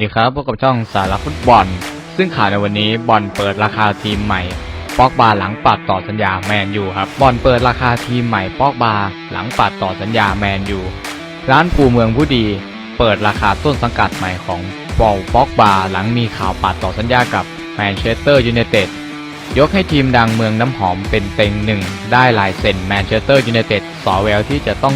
ดีครับพบกับช่องสารฟุตบอล ซึ่งข่าวในวันนี้บอลเปิดราคาทีมใหม่ปอกบาหลังปัดต่อสัญญาแมนยูครับบอลเปิดราคาทีมใหม่ปอกบาหลังปัดต่อสัญญาแมนยูร้านปูเมืองผู้ดี เปิดราคาต้นสังกัดใหม่ของบอลปอกบาหลังมีข่าวปัดต่อสัญญากับแมนเชสเตอร์ยูไนเต็ดยกให้ทีมดังเมืองน้ำหอมเป็นเต็งหนึ่งได้ลายเซ็นแมนเชสเตอร์ยูไนเต็ดสอแววที่จะต้อง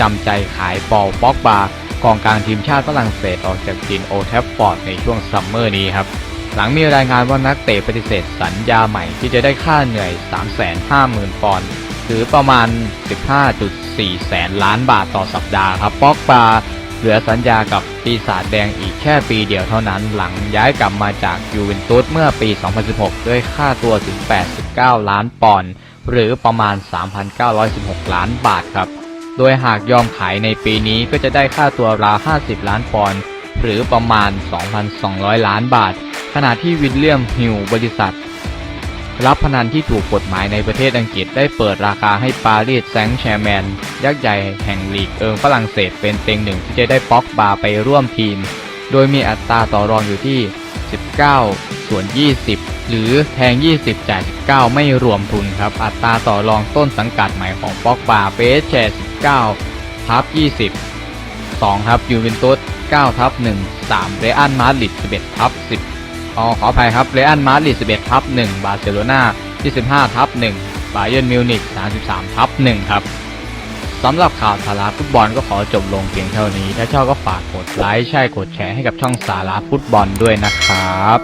จำใจขายปอลปอกบา กองกลางทีมชาติฝรั่งเศสออกจากทีมโอแทฟฟอร์ดในช่วงซัมเมอร์นี้ครับ หลังมีรายงานว่านักเตะปฏิเสธสัญญาใหม่ที่จะได้ค่าเหนื่อย 350,000 ปอนด์หรือประมาณ 15.4 แสนล้านบาทต่อสัปดาห์ครับป็อกบาเหลือสัญญากับปีศาจแดงอีกแค่ปีเดียวเท่านั้นหลังย้ายกลับมาจากยูเวนตุสเมื่อปี 2016 ด้วยค่าตัวถึง 89 ล้านปอนด์หรือประมาณ 3,916 ล้านบาทครับ โดยหากยอมขายในปีนี้ก็จะได้ค่าตัวราว 50 ล้านปอนด์หรือประมาณ 2,200 ล้านบาท ขณะที่วิลเลียมฮิลบริษัท รับพนันที่ถูกกฎหมายในประเทศอังกฤษได้เปิดราคาให้ปารีสแซงแชร์แมน ยักษ์ใหญ่แห่งลีกเอิงฝรั่งเศสเป็นเต็งหนึ่งที่จะได้ป็อกบาไปร่วมทีม โดยมีอัตราต่อรองอยู่ที่ 19 ส่วน 20 หรือแทง 20 จ่าย 19 ไม่รวมทุนครับ อัตราต่อรองต้นสังกัดใหม่ของป็อกบาเบสแชร์ 9ทับ20 2ครับยูเวนตุส9ทับ1 3เรอัลมาดริด11ทับ10อ๋อขออภัยครับเรอัลมาดริด11ทับ1บาร์เซโลนา25ทับ1บาเยิร์นมิวนิก33ทับ1ครับสำหรับข่าวสาระฟุตบอลก็ขอจบลงเพียงเท่านี้ ถ้าชอบก็ฝากกดไลค์ใช่กดแชร์ให้กับช่องสาระฟุตบอลด้วยนะครับ